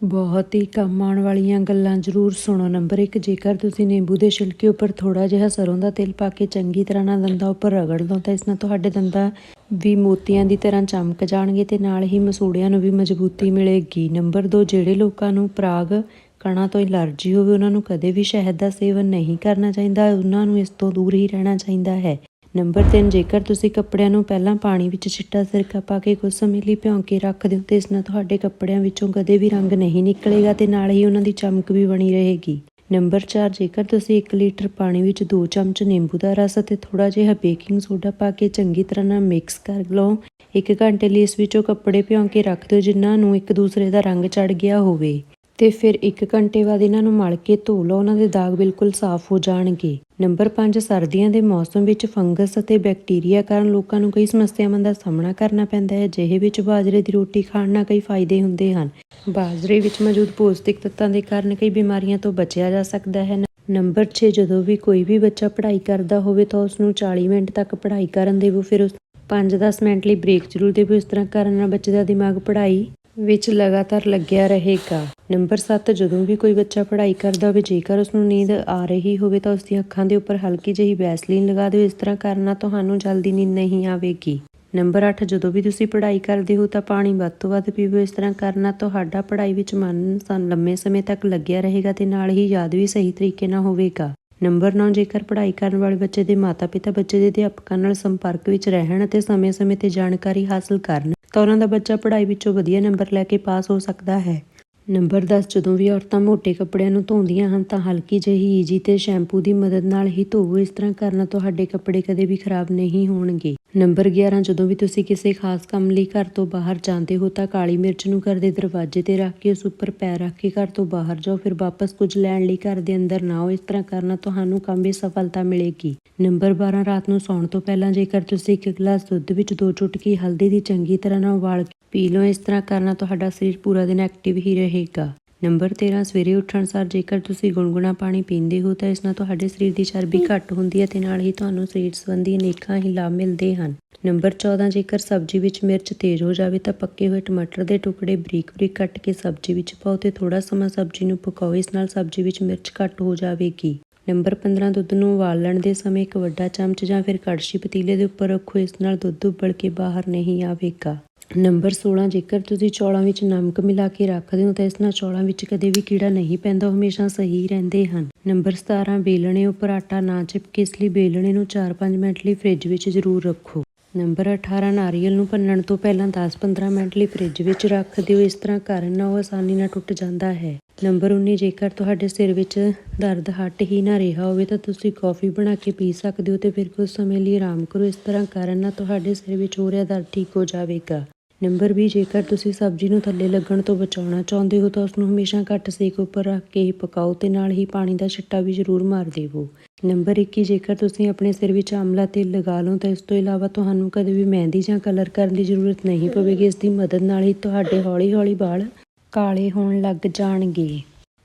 ਬਹੁਤ ਹੀ ਕੰਮ ਆਉਣ ਵਾਲੀਆਂ ਗੱਲਾਂ ਜ਼ਰੂਰ ਸੁਣੋ। ਨੰਬਰ 1 ਜੇਕਰ ਤੁਸੀਂ ਨਿੰਬੂ ਦੇ ਛਿਲਕੇ ਉੱਪਰ ਥੋੜਾ ਜਿਹਾ ਸਰੋਂ ਦਾ ਤੇਲ ਪਾ ਕੇ ਚੰਗੀ ਤਰ੍ਹਾਂ ਨਾਲ ਦੰਦਾਂ ਉੱਪਰ ਰਗੜ ਲਓ ਤਾਂ ਇਸ ਨਾਲ ਤੁਹਾਡੇ ਦੰਦਾਂ ਵੀ ਮੋਤੀਆਂ ਦੀ ਤਰ੍ਹਾਂ ਚਮਕ ਜਾਣਗੇ ਤੇ ਨਾਲ ਹੀ ਮਸੂੜਿਆਂ ਨੂੰ ਵੀ ਮਜ਼ਬੂਤੀ ਮਿਲੇਗੀ। ਨੰਬਰ 2 ਜਿਹੜੇ ਲੋਕਾਂ ਨੂੰ ਪ੍ਰਾਗ ਕਣਾਂ ਤੋਂ ਐਲਰਜੀ ਹੋਵੇ, ਉਹਨਾਂ ਨੂੰ ਕਦੇ ਵੀ ਸ਼ਹਿਦ ਦਾ ਸੇਵਨ ਨਹੀਂ ਕਰਨਾ ਚਾਹੀਦਾ। ਉਹਨਾਂ ਨੂੰ ਇਸ ਤੋਂ ਦੂਰ ਹੀ ਰਹਿਣਾ ਚਾਹੀਦਾ ਹੈ। ਨੰਬਰ 3 ਜੇਕਰ ਤੁਸੀਂ ਕੱਪੜਿਆਂ ਨੂੰ ਪਹਿਲਾਂ ਪਾਣੀ ਵਿੱਚ ਚਿੱਟਾ ਸਿਰਕਾ ਪਾ ਕੇ ਕੁਝ ਸਮੇਂ ਲਈ ਭਿਉਂ ਕੇ ਰੱਖ ਦਿਓ, ਤੇ ਇਸ ਨਾਲ ਤੁਹਾਡੇ ਕੱਪੜਿਆਂ ਵਿੱਚੋਂ ਕਦੇ ਵੀ ਰੰਗ ਨਹੀਂ ਨਿਕਲੇਗਾ ਤੇ ਨਾਲ ਹੀ ਉਹਨਾਂ ਦੀ ਚਮਕ ਵੀ ਬਣੀ ਰਹੇਗੀ। ਨੰਬਰ 4 ਜੇਕਰ ਤੁਸੀਂ 1 ਲੀਟਰ ਪਾਣੀ ਵਿੱਚ 2 ਚਮਚ ਨਿੰਬੂ ਦਾ ਰਸ ਅਤੇ ਥੋੜਾ ਜਿਹਾ ਬੇਕਿੰਗ ਸੋਡਾ ਪਾ ਕੇ ਚੰਗੀ ਤਰ੍ਹਾਂ ਨਾਲ ਮਿਕਸ ਕਰ ਲਓ 1 ਘੰਟੇ ਲਈ ਇਸ ਵਿੱਚੋਂ ਕੱਪੜੇ ਭਿਉਂ ਕੇ ਰੱਖ ਦਿਓ, ਜਿਨ੍ਹਾਂ ਨੂੰ ਇੱਕ ਦੂਸਰੇ ਦਾ ਰੰਗ ਚੜ ਗਿਆ ਹੋਵੇ। ਤੇ ਫਿਰ 1 ਘੰਟੇ ਬਾਅਦ ਇਹਨਾਂ ਨੂੰ ਮਲ ਕੇ ਧੋ ਲਓ। ਉਹਨਾਂ ਦੇ ਦਾਗ ਬਿਲਕੁਲ ਸਾਫ਼ ਹੋ ਜਾਣਗੇ। ਨੰਬਰ 5 ਸਰਦੀਆਂ ਦੇ ਮੌਸਮ ਵਿੱਚ ਫੰਗਸ ਅਤੇ ਬੈਕਟੀਰੀਆ ਕਾਰਨ ਲੋਕਾਂ ਨੂੰ ਕਈ ਸਮੱਸਿਆਵਾਂ ਦਾ ਸਾਹਮਣਾ ਕਰਨਾ ਪੈਂਦਾ ਹੈ। ਜਿਹੇ ਵਿੱਚ ਬਾਜਰੇ ਦੀ ਰੋਟੀ ਖਾਣ ਨਾਲ ਕਈ ਫਾਇਦੇ ਹੁੰਦੇ ਹਨ। ਬਾਜਰੇ ਵਿੱਚ ਮੌਜੂਦ ਪੌਸ਼ਟਿਕ ਤੱਤਾਂ ਦੇ ਕਾਰਨ ਕਈ ਬਿਮਾਰੀਆਂ ਤੋਂ ਬਚਿਆ ਜਾ ਸਕਦਾ ਹੈ। ਨੰਬਰ 6 ਜਦੋਂ ਵੀ ਕੋਈ ਵੀ ਬੱਚਾ ਪੜ੍ਹਾਈ ਕਰਦਾ ਹੋਵੇ ਤਾਂ ਉਸ ਨੂੰ 40 ਮਿੰਟ ਤੱਕ ਪੜ੍ਹਾਈ ਕਰਨ ਦੇਵੋ। ਫਿਰ ਉਸ 5-10 ਮਿੰਟ ਲਈ ਬ੍ਰੇਕ ਜ਼ਰੂਰ ਦੇਵੋ। ਇਸ ਤਰ੍ਹਾਂ ਕਰਨ ਨਾਲ ਬੱਚੇ ਦਾ ਦਿਮਾਗ ਪੜ੍ਹਾਈ ਵਿੱਚ ਲਗਾਤਾਰ ਲੱਗਿਆ ਰਹੇਗਾ। ਨੰਬਰ 7 ਜਦੋਂ ਵੀ ਕੋਈ ਬੱਚਾ ਪੜ੍ਹਾਈ ਕਰਦਾ ਹੋਵੇ, ਜੇਕਰ ਉਸ ਨੂੰ ਨੀਂਦ ਆ ਰਹੀ ਹੋਵੇ ਤਾਂ ਉਸ ਦੀਆਂ ਅੱਖਾਂ ਦੇ ਉੱਪਰ ਹਲਕੀ ਜਿਹੀ ਵੈਸਲੀਨ ਲਗਾ ਦਿਓ। ਇਸ ਤਰ੍ਹਾਂ ਕਰਨ ਨਾਲ ਤੁਹਾਨੂੰ ਜਲਦੀ ਨੀਂਦ ਨਹੀਂ ਆਵੇਗੀ। ਨੰਬਰ 8 ਜਦੋਂ ਵੀ ਤੁਸੀਂ ਪੜ੍ਹਾਈ ਕਰਦੇ ਹੋ ਤਾਂ ਪਾਣੀ ਵੱਧ ਤੋਂ ਵੱਧ ਪੀਵੋ। ਇਸ ਤਰ੍ਹਾਂ ਕਰਨ ਨਾਲ ਤੁਹਾਡਾ ਪੜ੍ਹਾਈ ਵਿੱਚ ਮਨ ਸੰ ਲੰਮੇ ਸਮੇਂ ਤੱਕ ਲੱਗਿਆ ਰਹੇਗਾ ਤੇ ਨਾਲ ਹੀ ਯਾਦ ਵੀ ਸਹੀ ਤਰੀਕੇ ਨਾਲ ਹੋਵੇਗਾ। ਨੰਬਰ 9 ਜੇਕਰ ਪੜ੍ਹਾਈ ਕਰਨ ਵਾਲੇ ਬੱਚੇ ਦੇ ਮਾਤਾ-ਪਿਤਾ, ਬੱਚੇ ਦੇ ਅਧਿਆਪਕਾਂ ਨਾਲ ਸੰਪਰਕ ਵਿੱਚ ਰਹਿਣ ਅਤੇ ਸਮੇਂ-ਸਮੇਂ ਤੇ ਜਾਣਕਾਰੀ ਹਾਸਲ ਕਰਨ ਤਾਂ ਉਹਨਾਂ ਦਾ ਬੱਚਾ ਪੜ੍ਹਾਈ ਵਿੱਚੋਂ ਵਧੀਆ ਨੰਬਰ ਲੈ ਕੇ ਪਾਸ ਹੋ ਸਕਦਾ ਹੈ। ਨੰਬਰ 10 ਜਦੋਂ ਵੀ ਔਰਤਾਂ ਮੋٹے ਕੱਪੜਿਆਂ ਨੂੰ ਧੋਂਦੀਆਂ ਹਨ ਤਾਂ ਹਲਕੀ ਜਿਹੀ ਈਜੀ ਤੇ ਸ਼ੈਂਪੂ ਦੀ ਮਦਦ ਨਾਲ ਹੀ ਧੋਵੋ। ਇਸ ਤਰ੍ਹਾਂ ਕਰਨਾ ਤੁਹਾਡੇ ਕੱਪੜੇ ਕਦੇ ਵੀ ਖਰਾਬ ਨਹੀਂ ਹੋਣਗੇ। ਨੰਬਰ 11 ਜਦੋਂ ਵੀ ਤੁਸੀਂ ਕਿਸੇ ਖਾਸ ਕੰਮ ਲਈ ਘਰ ਤੋਂ ਬਾਹਰ ਜਾਂਦੇ ਹੋ ਤਾਂ ਕਾਲੀ ਮਿਰਚ ਨੂੰ ਘਰ ਦੇ ਦਰਵਾਜ਼ੇ ਤੇ ਰੱਖ ਕੇ ਉਸ ਉੱਪਰ ਪੈਰ ਰੱਖ ਕੇ ਘਰ ਤੋਂ ਬਾਹਰ ਜਾਓ, ਫਿਰ ਵਾਪਸ ਕੁਝ ਲੈਣ ਲਈ ਘਰ ਦੇ ਅੰਦਰ ਨਾ ਆਓ। ਇਸ ਤਰ੍ਹਾਂ ਕਰਨਾ ਤੁਹਾਨੂੰ ਕੰਮ ਵਿੱਚ ਸਫਲਤਾ ਮਿਲੇਗੀ। ਨੰਬਰ 12 ਰਾਤ ਨੂੰ ਸੌਣ ਤੋਂ ਪਹਿਲਾਂ ਜੇਕਰ ਤੁਸੀਂ ਇੱਕ ਗਲਾਸ ਦੁੱਧ ਵਿੱਚ ਦੋ ਚੁਟਕੀ ਹਲਦੀ ਦੀ ਚੰਗੀ ਤਰ੍ਹਾਂ ਨਾਲ ਉਬਾਲ ਕੇ ਪੀ ਲਓ, ਇਸ ਤਰ੍ਹਾਂ ਕਰਨਾ ਤੁਹਾਡਾ ਸਰੀਰ ਪੂਰਾ ਦਿਨ ਐਕਟਿਵ ਹੀ ਰਹੇਗਾ। ਨੰਬਰ 13 ਸਵੇਰੇ ਉੱਠਣ ਸਾਰ ਜੇਕਰ ਤੁਸੀਂ ਗੁਨਗੁਣਾ ਪਾਣੀ ਪੀਂਦੇ ਹੋ ਤਾਂ ਇਸ ਨਾਲ ਤੁਹਾਡੇ ਸਰੀਰ ਦੀ ਚਰਬੀ ਘੱਟ ਹੁੰਦੀ ਹੈ ਤੇ ਨਾਲ ਹੀ ਤੁਹਾਨੂੰ ਸਰੀਰ ਸੰਬੰਧੀ ਅਨੇਕਾਂ ਹੀ ਲਾਭ ਮਿਲਦੇ ਹਨ। ਨੰਬਰ 14 ਜੇਕਰ ਸਬਜ਼ੀ ਵਿੱਚ ਮਿਰਚ ਤੇਜ਼ ਹੋ ਜਾਵੇ ਤਾਂ ਪੱਕੇ ਹੋਏ ਟਮਾਟਰ ਦੇ ਟੁਕੜੇ ਬਰੀਕ-ਬਰੀਕ ਕੱਟ ਕੇ ਸਬਜ਼ੀ ਵਿੱਚ ਪਾਓ ਤੇ ਥੋੜਾ ਸਮਾਂ ਸਬਜ਼ੀ ਨੂੰ ਪਕਾਓ ਇਸ ਨਾਲ ਸਬਜ਼ੀ ਵਿੱਚ ਮਿਰਚ ਘੱਟ ਹੋ ਜਾਵੇਗੀ। ਨੰਬਰ 15 ਦੁੱਧ ਨੂੰ ਉਬਾਲਣ ਦੇ ਸਮੇਂ ਇੱਕ ਵੱਡਾ ਚਮਚ ਜਾਂ ਫਿਰ ਕੜਛੀ ਪਤੀਲੇ ਦੇ ਉੱਪਰ ਰੱਖੋ ਇਸ ਨਾਲ ਦੁੱਧ ਉੱਬਲ ਕੇ ਬਾਹਰ ਨਹੀਂ ਆਵੇਗਾ। ਨੰਬਰ 16 ਜੇਕਰ ਤੁਸੀਂ ਚੌਲਾਂ ਵਿੱਚ ਨਮਕ ਮਿਲਾ ਕੇ ਰੱਖਦੇ ਹੋ ਤਾਂ ਇਸ ਨਾਲ ਚੌਲਾਂ ਵਿੱਚ ਕਦੇ ਵੀ ਕੀੜਾ ਨਹੀਂ ਪੈਂਦਾ ਹਮੇਸ਼ਾ ਸਹੀ ਰਹਿੰਦੇ ਹਨ। ਨੰਬਰ 17 ਬੇਲਣੇ ਉੱਪਰ ਆਟਾ ਨਾ ਚਿਪਕੇ, ਇਸ ਲਈ ਬੇਲਣੇ ਨੂੰ 4-5 ਮਿੰਟ ਲਈ ਫ੍ਰਿਜ ਵਿੱਚ ਜ਼ਰੂਰ ਰੱਖੋ। ਨੰਬਰ 18 ਨਾਰੀਅਲ ਨੂੰ ਭੰਨਣ ਤੋਂ ਪਹਿਲਾਂ 10-15 ਮਿੰਟ ਲਈ ਫ੍ਰਿਜ ਵਿੱਚ ਰੱਖ ਦਿਓ, ਇਸ ਤਰ੍ਹਾਂ ਕਰਨ ਨਾਲ ਉਹ ਆਸਾਨੀ ਨਾਲ ਟੁੱਟ ਜਾਂਦਾ ਹੈ। ਨੰਬਰ 19 ਜੇਕਰ ਤੁਹਾਡੇ ਸਿਰ ਵਿੱਚ ਦਰਦ ਹਟ ਹੀ ਨਾ ਰਿਹਾ ਹੋਵੇ ਤਾਂ ਤੁਸੀਂ ਕੌਫੀ ਬਣਾ ਕੇ ਪੀ ਸਕਦੇ ਹੋ ਤੇ ਫਿਰ ਕੁਝ ਸਮੇਂ ਲਈ ਆਰਾਮ ਕਰੋ, ਇਸ ਤਰ੍ਹਾਂ ਕਰਨ ਨਾਲ ਤੁਹਾਡੇ ਸਿਰ ਵਿੱਚ ਹੋ ਰਿਹਾ ਦਰਦ ਠੀਕ ਹੋ ਜਾਵੇਗਾ। ਨੰਬਰ 20 ਜੇਕਰ ਤੁਸੀਂ ਸਬਜ਼ੀ ਨੂੰ ਥੱਲੇ ਲੱਗਣ ਤੋਂ ਬਚਾਉਣਾ ਚਾਹੁੰਦੇ ਹੋ ਤਾਂ ਉਸ ਨੂੰ ਹਮੇਸ਼ਾ ਘੱਟ ਸੇਕ ਉੱਪਰ ਰੱਖ ਕੇ ਹੀ ਪਕਾਓ ਤੇ ਨਾਲ ਹੀ ਪਾਣੀ ਦਾ ਛਿੱਟਾ ਵੀ ਜ਼ਰੂਰ ਮਾਰ ਦੇਵੋ। ਨੰਬਰ 21 ਜੇਕਰ ਤੁਸੀਂ ਆਪਣੇ ਸਿਰ ਵਿੱਚ ਆਮਲਾ ਤੇਲ ਲਗਾ ਲਓ ਤਾਂ ਇਸ ਤੋਂ ਇਲਾਵਾ ਤੁਹਾਨੂੰ ਕਦੇ ਵੀ ਮਹਿੰਦੀ ਜਾਂ ਕਲਰ ਕਰਨ ਦੀ ਜ਼ਰੂਰਤ ਨਹੀਂ ਪਵੇਗੀ। ਇਸ ਦੀ ਮਦਦ ਨਾਲ ਹੀ ਤੁਹਾਡੇ ਹੌਲੀ-ਹੌਲੀ ਵਾਲ ਕਾਲੇ ਹੋਣ ਲੱਗ ਜਾਣਗੇ।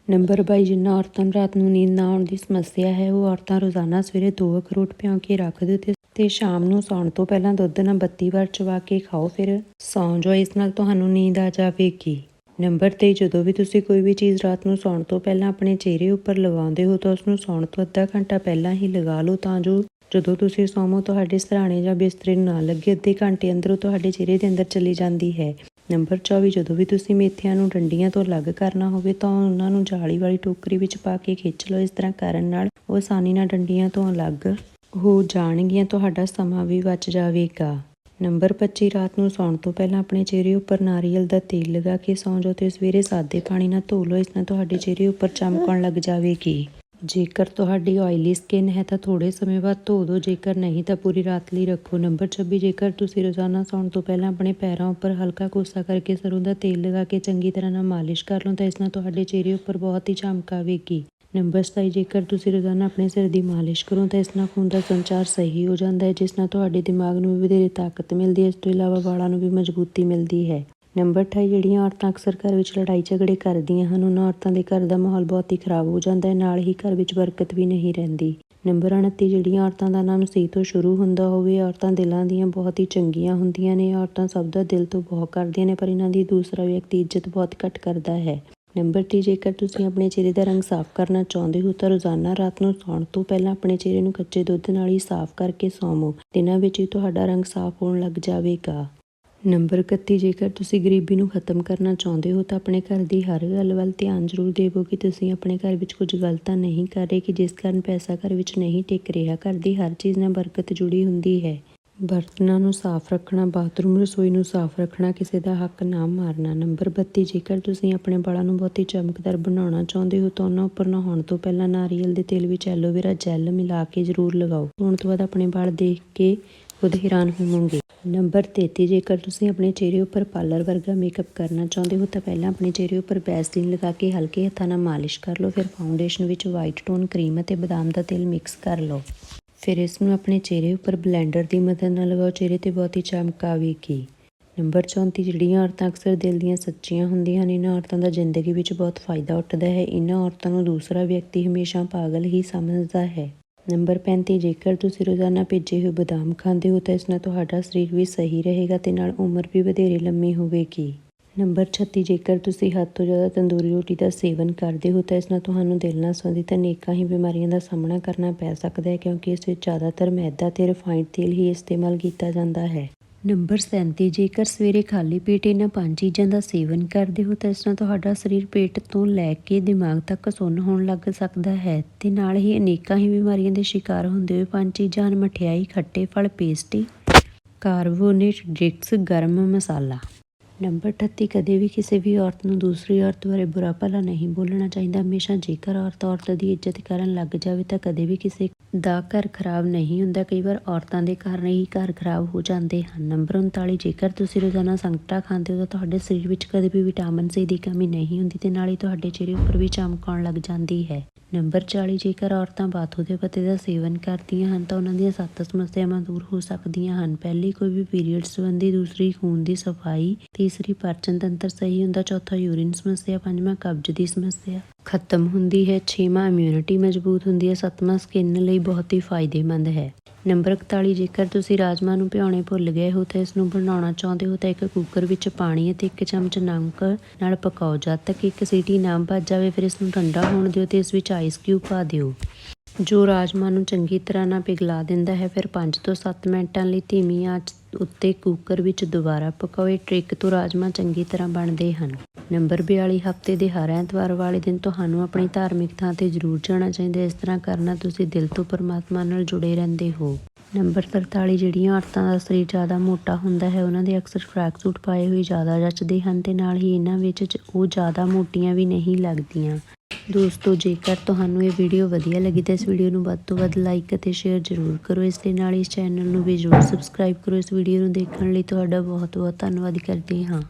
ਨੰਬਰ 22 ਜਿਨ੍ਹਾਂ ਔਰਤਾਂ ਨੂੰ ਰਾਤ ਨੂੰ ਨੀਂਦ ਨਾ ਆਉਣ ਦੀ ਸਮੱਸਿਆ ਹੈ, ਉਹ ਔਰਤਾਂ ਰੋਜ਼ਾਨਾ ਸਵੇਰੇ ਦੋ ਅਖਰੋਟ ਭਿਉਂ ਕੇ ਰੱਖ ਦਿਓ ਤੇ ਤੇ ਸ਼ਾਮ ਨੂੰ ਸੌਣ ਤੋਂ ਪਹਿਲਾਂ ਦੁੱਧ ਨਾਲ 32 ਵਾਰ ਚਵਾ ਕੇ ਖਾਓ, ਫਿਰ ਸੌਂ ਜਾਓ। ਇਸ ਨਾਲ ਤੁਹਾਨੂੰ ਨੀਂਦ ਆ ਜਾਵੇਗੀ। ਨੰਬਰ 3 ਜਦੋਂ ਵੀ ਤੁਸੀਂ ਕੋਈ ਵੀ ਚੀਜ਼ ਰਾਤ ਨੂੰ ਸੌਣ ਤੋਂ ਪਹਿਲਾਂ ਆਪਣੇ ਚਿਹਰੇ ਉੱਪਰ ਲਗਾਉਂਦੇ ਹੋ, ਤਾਂ ਉਸ ਨੂੰ ਸੌਣ ਤੋਂ ਅੱਧਾ ਘੰਟਾ ਪਹਿਲਾਂ ਹੀ ਲਗਾ ਲਓ, ਤਾਂ ਜੋ ਜਦੋਂ ਤੁਸੀਂ ਸੌਵੋ, ਤੁਹਾਡੇ ਸਰਾਣੇ ਜਾਂ ਬਿਸਤਰੇ ਨੂੰ ਨਾ ਲੱਗੇ, ਅੱਧੇ ਘੰਟੇ ਅੰਦਰੋਂ ਤੁਹਾਡੇ ਚਿਹਰੇ ਦੇ ਅੰਦਰ ਚਲੀ ਜਾਂਦੀ ਹੈ। ਨੰਬਰ 24 ਜਦੋਂ ਵੀ ਤੁਸੀਂ ਮੇਥਿਆਂ ਨੂੰ ਡੰਡੀਆਂ ਤੋਂ ਅਲੱਗ ਕਰਨਾ ਹੋਵੇ, ਤਾਂ ਉਹਨਾਂ ਨੂੰ ਜਾਲੀ ਵਾਲੀ ਟੋਕਰੀ ਵਿੱਚ ਪਾ ਕੇ ਖਿੱਚ ਲਓ। ਇਸ ਤਰ੍ਹਾਂ ਕਰਨ ਨਾਲ ਉਹ ਆਸਾਨੀ ਨਾਲ ਡੰਡੀਆਂ ਤੋਂ ਅਲੱਗ ਹੋ ਜਾਣਗੀਆਂ, ਤੁਹਾਡਾ ਸਮਾਂ ਵੀ ਬਚ ਜਾਵੇਗਾ। ਨੰਬਰ 25 ਰਾਤ ਨੂੰ ਸੌਣ ਤੋਂ ਪਹਿਲਾਂ ਆਪਣੇ ਚਿਹਰੇ ਉੱਪਰ ਨਾਰੀਅਲ ਦਾ ਤੇਲ ਲਗਾ ਕੇ ਸੌਂ ਜਾਓ ਤੇ ਸਵੇਰੇ ਸਾਦੇ ਪਾਣੀ ਨਾਲ ਧੋ ਲਓ, ਇਸ ਨਾਲ ਤੁਹਾਡੇ ਚਿਹਰੇ ਉੱਪਰ ਚਮਕਣ ਲੱਗ ਜਾਵੇਗੀ। ਜੇਕਰ ਤੁਹਾਡੀ ਆਇਲੀ ਸਕਿਨ ਹੈ ਤਾਂ ਥੋੜੇ ਸਮੇਂ ਬਾਅਦ ਧੋ ਦਿਓ, ਜੇਕਰ ਨਹੀਂ ਤਾਂ ਪੂਰੀ ਰਾਤ ਲਈ ਰੱਖੋ। ਨੰਬਰ 26 ਜੇਕਰ ਤੁਸੀਂ ਰੋਜ਼ਾਨਾ ਸੌਣ ਤੋਂ ਪਹਿਲਾਂ ਆਪਣੇ ਪੈਰਾਂ ਉੱਪਰ ਹਲਕਾ ਕੋਸਾ ਕਰਕੇ ਸਰੋਂ ਦਾ ਤੇਲ ਲਗਾ ਕੇ ਚੰਗੀ ਤਰ੍ਹਾਂ ਨਾਲ ਮਾਲਿਸ਼ ਕਰ ਲਓ, ਤਾਂ ਇਸ ਨਾਲ ਤੁਹਾਡੇ ਚਿਹਰੇ ਉੱਪਰ ਬਹੁਤ ਹੀ ਚਮਕ ਆਵੇਗੀ। ਨੰਬਰ 27 ਜੇਕਰ ਤੁਸੀਂ ਰੋਜ਼ਾਨਾ ਆਪਣੇ ਸਿਰ ਦੀ ਮਾਲਿਸ਼ ਕਰੋ ਤਾਂ ਇਸ ਨਾਲ ਖੂਨ ਦਾ ਸੰਚਾਰ ਸਹੀ ਹੋ ਜਾਂਦਾ ਹੈ, ਜਿਸ ਨਾਲ ਤੁਹਾਡੇ ਦਿਮਾਗ ਨੂੰ ਵੀ ਵਧੇਰੇ ਤਾਕਤ ਮਿਲਦੀ ਹੈ, ਇਸ ਤੋਂ ਇਲਾਵਾ ਵਾਲਾਂ ਨੂੰ ਵੀ ਮਜ਼ਬੂਤੀ ਮਿਲਦੀ ਹੈ। ਨੰਬਰ 28 ਜਿਹੜੀਆਂ ਔਰਤਾਂ ਅਕਸਰ ਘਰ ਵਿੱਚ ਲੜਾਈ ਝਗੜੇ ਕਰਦੀਆਂ ਹਨ, ਉਹਨਾਂ ਔਰਤਾਂ ਦੇ ਘਰ ਦਾ ਮਾਹੌਲ ਬਹੁਤ ਹੀ ਖਰਾਬ ਹੋ ਜਾਂਦਾ ਹੈ, ਨਾਲ ਹੀ ਘਰ ਵਿੱਚ ਬਰਕਤ ਵੀ ਨਹੀਂ ਰਹਿੰਦੀ। ਨੰਬਰ 29 ਜਿਹੜੀਆਂ ਔਰਤਾਂ ਦਾ ਨਾਮ ਸੀ ਤੋਂ ਸ਼ੁਰੂ ਹੁੰਦਾ ਹੋਵੇ, ਔਰਤਾਂ ਦਿਲਾਂ ਦੀਆਂ ਬਹੁਤ ਹੀ ਚੰਗੀਆਂ ਹੁੰਦੀਆਂ ਨੇ, ਔਰਤਾਂ ਸਭ ਦਾ ਦਿਲ ਤੋਂ ਬਹੁਤ ਕਰਦੀਆਂ ਨੇ, ਪਰ ਇਹਨਾਂ ਦੀ ਦੂਸਰਾ ਵਿਅਕਤੀ ਇੱਜ਼ਤ ਬਹੁਤ ਘੱਟ ਕਰਦਾ ਹੈ। ਨੰਬਰ 3 ਜੇਕਰ ਤੁਸੀਂ ਆਪਣੇ ਚਿਹਰੇ ਦਾ ਰੰਗ ਸਾਫ਼ ਕਰਨਾ ਚਾਹੁੰਦੇ ਹੋ, ਤਾਂ ਰੋਜ਼ਾਨਾ ਰਾਤ ਨੂੰ ਸੌਣ ਤੋਂ ਪਹਿਲਾਂ ਆਪਣੇ ਚਿਹਰੇ ਨੂੰ ਕੱਚੇ ਦੁੱਧ ਨਾਲ ਹੀ ਸਾਫ਼ ਕਰਕੇ ਸੌਵੋ। ਦਿਨਾਂ ਵਿੱਚ ਹੀ ਤੁਹਾਡਾ ਰੰਗ ਸਾਫ਼ ਹੋਣ ਲੱਗ ਜਾਵੇਗਾ। ਨੰਬਰ 31 ਜੇਕਰ ਤੁਸੀਂ ਗਰੀਬੀ ਨੂੰ ਖਤਮ ਕਰਨਾ ਚਾਹੁੰਦੇ ਹੋ, ਤਾਂ ਆਪਣੇ ਘਰ ਦੀ ਹਰ ਗੱਲ ਵੱਲ ਧਿਆਨ ਜ਼ਰੂਰ ਦੇਵੋ ਕਿ ਤੁਸੀਂ ਆਪਣੇ ਘਰ ਵਿੱਚ ਕੁਝ ਗਲਤਾਂ ਨਹੀਂ ਕਰ ਰਹੇ ਕਿ ਜਿਸ ਕਾਰਨ ਪੈਸਾ ਘਰ ਵਿੱਚ ਨਹੀਂ ਟਿਕ ਰਿਹਾ। ਘਰ ਦੀ ਹਰ ਚੀਜ਼ ਨਾਲ ਬਰਕਤ ਜੁੜੀ ਹੁੰਦੀ ਹੈ। ਬਰਤਨਾਂ ਨੂੰ ਸਾਫ਼ ਰੱਖਣਾ, ਬਾਥਰੂਮ ਰਸੋਈ ਨੂੰ ਸਾਫ਼ ਰੱਖਣਾ, ਕਿਸੇ ਦਾ ਹੱਕ ਨਾ ਮਾਰਨਾ। ਨੰਬਰ 32 ਜੇਕਰ ਤੁਸੀਂ ਆਪਣੇ ਵਾਲਾਂ ਨੂੰ ਬਹੁਤੀ ਚਮਕਦਾਰ ਬਣਾਉਣਾ ਚਾਹੁੰਦੇ ਹੋ ਤਾਂ ਉਹਨਾਂ ਉੱਪਰ ਨਹਾਉਣ ਤੋਂ ਪਹਿਲਾਂ ਨਾਰੀਅਲ ਦੇ ਤੇਲ ਵਿੱਚ ਐਲੋਵੇਰਾ ਜੈਲ ਮਿਲਾ ਕੇ ਜ਼ਰੂਰ ਲਗਾਓ। ਧੋਣ ਤੋਂ ਬਾਅਦ ਆਪਣੇ ਵਾਲ ਦੇਖ ਕੇ ਖੁਦ ਹੈਰਾਨ ਹੋਵੋਗੇ। ਨੰਬਰ 33 ਜੇਕਰ ਤੁਸੀਂ ਆਪਣੇ ਚਿਹਰੇ ਉੱਪਰ ਪਾਰਲਰ ਵਰਗਾ ਮੇਕਅਪ ਕਰਨਾ ਚਾਹੁੰਦੇ ਹੋ ਤਾਂ ਪਹਿਲਾਂ ਆਪਣੇ ਚਿਹਰੇ ਉੱਪਰ ਵੈਸਲੀਨ ਲਗਾ ਕੇ ਹਲਕੇ ਹੱਥਾਂ ਨਾਲ ਮਾਲਿਸ਼ ਕਰ ਲਓ। ਫਿਰ ਫਾਊਂਡੇਸ਼ਨ ਵਿੱਚ ਵਾਈਟ ਟੋਨ ਕਰੀਮ ਅਤੇ ਬਦਾਮ ਦਾ ਤੇਲ ਮਿਕਸ ਕਰ ਲਓ। ਫਿਰ ਇਸ ਨੂੰ ਆਪਣੇ ਚਿਹਰੇ ਉੱਪਰ ਬਲੈਂਡਰ ਦੀ ਮਦਦ ਨਾਲ ਲਗਾਓ। ਚਿਹਰੇ ਤੇ ਬਹੁਤ ਹੀ ਚਮਕ ਆਵੇਗੀ ਨੰਬਰ 34 ਜਿਹੜੀਆਂ ਔਰਤਾਂ ਅਕਸਰ ਦਿਲ ਦੀਆਂ ਸੱਚੀਆਂ ਹੁੰਦੀਆਂ ਹਨ ਇਹਨਾਂ ਔਰਤਾਂ ਦਾ ਜ਼ਿੰਦਗੀ ਵਿੱਚ ਬਹੁਤ ਫਾਇਦਾ ਉੱਠਦਾ ਹੈ। ਇਹਨਾਂ ਔਰਤਾਂ ਨੂੰ ਦੂਸਰਾ ਵਿਅਕਤੀ ਹਮੇਸ਼ਾ ਪਾਗਲ ਹੀ ਸਮਝਦਾ ਹੈ। ਨੰਬਰ 35 ਜੇਕਰ ਤੁਸੀਂ ਰੋਜ਼ਾਨਾ ਭੇਜੇ ਹੋਏ ਬਦਾਮ ਖਾਂਦੇ ਹੋ, ਤਾਂ ਇਸ ਨਾਲ ਤੁਹਾਡਾ ਸਰੀਰ ਵੀ ਸਹੀ ਰਹੇਗਾ ਤੇ ਨਾਲ ਉਮਰ ਵੀ ਵਧੇਰੇ ਲੰਮੀ ਹੋਵੇਗੀ। ਨੰਬਰ 36 ਜੇਕਰ ਤੁਸੀਂ ਹੱਦ ਤੋਂ ਜ਼ਿਆਦਾ ਤੰਦੂਰੀ ਰੋਟੀ ਦਾ ਸੇਵਨ ਕਰਦੇ ਹੋ, ਤਾਂ ਇਸ ਨਾਲ ਤੁਹਾਨੂੰ ਦਿਲ ਨਾਲ ਸੰਬੰਧਿਤ ਅਨੇਕਾਂ ਹੀ ਬਿਮਾਰੀਆਂ ਦਾ ਸਾਹਮਣਾ ਕਰਨਾ ਪੈ ਸਕਦਾ ਹੈ, ਕਿਉਂਕਿ ਇਸ ਵਿੱਚ ਜ਼ਿਆਦਾਤਰ ਮੈਦਾ ਤੇ ਰਿਫਾਈਨਡ ਤੇਲ ਹੀ ਇਸਤੇਮਾਲ ਕੀਤਾ ਜਾਂਦਾ ਹੈ। ਨੰਬਰ 37 ਜੇਕਰ ਸਵੇਰੇ ਖਾਲੀ ਪੇਟ ਇਹਨਾਂ ਪੰਜ ਚੀਜ਼ਾਂ ਦਾ ਸੇਵਨ ਕਰਦੇ ਹੋ, ਤਾਂ ਇਸ ਨਾਲ ਤੁਹਾਡਾ ਸਰੀਰ ਪੇਟ ਤੋਂ ਲੈ ਕੇ ਦਿਮਾਗ ਤੱਕ ਸੁੰਨ ਹੋਣ ਲੱਗ ਸਕਦਾ ਹੈ ਤੇ ਨਾਲ ਹੀ ਅਨੇਕਾਂ ਹੀ ਬਿਮਾਰੀਆਂ ਦੇ ਸ਼ਿਕਾਰ ਹੁੰਦੇ ਹੋਏ ਪੰਜ ਚੀਜ਼ਾਂ ਹਨ ਮਠਿਆਈ ਖੱਟੇ ਫਲ, ਪੇਸਟੀ, ਕਾਰਬੋਨੇਟ ਡਰਿੰਕਸ ਗਰਮ ਮਸਾਲਾ। ਨੰਬਰ 38 ਕਦੇ ਵੀ ਕਿਸੇ ਵੀ ਔਰਤ ਨੂੰ ਦੂਸਰੀ ਔਰਤ ਬਾਰੇ ਬੁਰਾ ਭਲਾ ਨਹੀਂ ਬੋਲਣਾ ਚਾਹੀਦਾ। ਹਮੇਸ਼ਾ ਜੇਕਰ ਔਰਤ ਔਰਤ ਦੀ ਇੱਜ਼ਤ ਕਰਨ ਲੱਗ ਜਾਵੇ ਤਾਂ ਕਦੇ ਵੀ ਕਿਸੇ ਦਾ ਘਰ ਖਰਾਬ ਨਹੀਂ ਹੁੰਦਾ। ਕਈ ਵਾਰ ਔਰਤਾਂ ਦੇ ਕਾਰਨ ਹੀ ਘਰ ਖਰਾਬ ਹੋ ਜਾਂਦੇ ਹਨ। ਨੰਬਰ 39 ਜੇਕਰ ਤੁਸੀਂ ਰੋਜ਼ਾਨਾ ਸੰਗਟਾ ਖਾਂਦੇ ਹੋ ਤਾਂ ਤੁਹਾਡੇ ਸਰੀਰ ਵਿੱਚ ਕਦੇ ਵੀ ਵਿਟਾਮਿਨ ਸੀ ਦੀ ਕਮੀ ਨਹੀਂ ਹੁੰਦੀ ਤੇ ਨਾਲ ਹੀ ਤੁਹਾਡੇ ਚਿਹਰੇ ਉੱਪਰ ਵੀ ਚਮਕ ਆਉਣ ਲੱਗ ਜਾਂਦੀ ਹੈ। ਨੰਬਰ 40 ਜੇਕਰ ਔਰਤਾਂ ਬਾਥੂ ਦੇ ਪੱਤੇ ਦਾ ਸੇਵਨ ਕਰਦੀਆਂ ਹਨ, ਤਾਂ ਉਹਨਾਂ ਦੀਆਂ ਸੱਤ ਸਮੱਸਿਆਵਾਂ ਦੂਰ ਹੋ ਸਕਦੀਆਂ ਹਨ। ਪਹਿਲੀ, ਕੋਈ ਵੀ ਪੀਰੀਅਡ ਸੰਬੰਧੀ, ਦੂਸਰੀ, ਖੂਨ ਦੀ ਸਫ਼ਾਈ, ਤੀਸਰੀ, ਪਾਚਨ ਤੰਤਰ ਸਹੀ ਹੁੰਦਾ, ਚੌਥਾ ਯੂਰਿਨ ਸਮੱਸਿਆ, ਪੰਜਵਾਂ, ਕਬਜ਼ ਦੀ ਸਮੱਸਿਆ। ਖਤਮ ਹੁੰਦੀ ਹੈ, ਛੇਵਾਂ ਇਮਿਊਨਿਟੀ ਮਜ਼ਬੂਤ ਹੁੰਦੀ ਹੈ, ਸੱਤਵਾਂ ਸਕਿਨ ਲਈ ਬਹੁਤ ਹੀ ਫਾਇਦੇਮੰਦ ਹੈ। ਨੰਬਰ 41 ਜੇਕਰ ਤੁਸੀਂ ਰਾਜਮਾ ਨੂੰ ਭਿਉਣੇ ਭੁੱਲ ਗਏ ਹੋ ਤਾਂ ਇਸ ਨੂੰ ਬਣਾਉਣਾ ਚਾਹੁੰਦੇ ਹੋ ਤਾਂ ਇੱਕ ਕੁੱਕਰ ਵਿੱਚ ਪਾਣੀ ਅਤੇ ਇੱਕ ਚਮਚ ਨਮਕ ਨਾਲ ਪਕਾਓ। ਜਦ ਤੱਕ ਇੱਕ ਸੀਟੀ ਨਾ ਭੱਜ ਜਾਵੇ, ਫਿਰ ਇਸ ਨੂੰ ਠੰਡਾ ਹੋਣ ਦਿਓ ਤੇ ਇਸ ਵਿੱਚ ਆਈਸ ਕਿਊਬ ਪਾ ਦਿਓ। ਜੋ ਰਾਜਮਾ ਨੂੰ ਚੰਗੀ ਤਰ੍ਹਾਂ ਨਾਲ ਪਿਘਲਾ ਦਿੰਦਾ ਹੈ, ਫਿਰ 5 ਤੋਂ 7 ਮਿੰਟਾਂ ਲਈ ਧੀਮੀ ਆਂਚ ਉੱਤੇ ਕੁੱਕਰ ਵਿੱਚ ਦੁਬਾਰਾ ਪਕਾਓ। ਇਹ ਟ੍ਰਿਕ ਤੋਂ ਰਾਜਮਾ ਚੰਗੀ ਤਰ੍ਹਾਂ ਬਣਦੇ ਹਨ। ਨੰਬਰ 42 ਹਫ਼ਤੇ ਦੇ ਹਰ ਐਤਵਾਰ ਵਾਲੇ ਦਿਨ ਤੁਹਾਨੂੰ ਆਪਣੀ ਧਾਰਮਿਕ ਥਾਂ ਤੇ ਜ਼ਰੂਰ ਜਾਣਾ ਚਾਹੀਦਾ ਹੈ। ਇਸ ਤਰ੍ਹਾਂ ਕਰਨਾ ਤੁਸੀਂ ਦਿਲ ਤੋਂ ਪਰਮਾਤਮਾ ਨਾਲ ਜੁੜੇ ਰਹਿੰਦੇ ਹੋ। ਨੰਬਰ 43 ਜਿਹੜੀਆਂ ਔਰਤਾਂ ਦਾ ਸਰੀਰ ਜ਼ਿਆਦਾ ਮੋਟਾ ਹੁੰਦਾ ਹੈ, ਉਹਨਾਂ ਦੇ ਅਕਸਰ ਫਰਾਕ ਸੂਟ ਪਾਏ ਹੋਏ ਜ਼ਿਆਦਾ ਜੱਚਦੇ ਹਨ ਤੇ ਨਾਲ ਹੀ ਇਹਨਾਂ ਵਿੱਚ ਉਹ ਜ਼ਿਆਦਾ ਮੋਟੀਆਂ ਵੀ ਨਹੀਂ ਲੱਗਦੀਆਂ। ਦੋਸਤੋ, ਜੇਕਰ ਤੁਹਾਨੂੰ ਇਹ ਵੀਡੀਓ ਵਧੀਆ ਲੱਗੀ ਤਾਂ ਇਸ ਵੀਡੀਓ ਨੂੰ ਵੱਧ ਤੋਂ ਵੱਧ ਲਾਈਕ ਅਤੇ ਸ਼ੇਅਰ ਜ਼ਰੂਰ ਕਰੋ। ਇਸ ਦੇ ਨਾਲ ਇਸ ਚੈਨਲ ਨੂੰ ਵੀ ਜ਼ਰੂਰ ਸਬਸਕ੍ਰਾਈਬ ਕਰੋ। ਇਸ ਵੀਡੀਓ ਨੂੰ ਦੇਖਣ ਲਈ ਤੁਹਾਡਾ ਬਹੁਤ ਬਹੁਤ ਧੰਨਵਾਦ ਕਰਦੇ ਹਾਂ।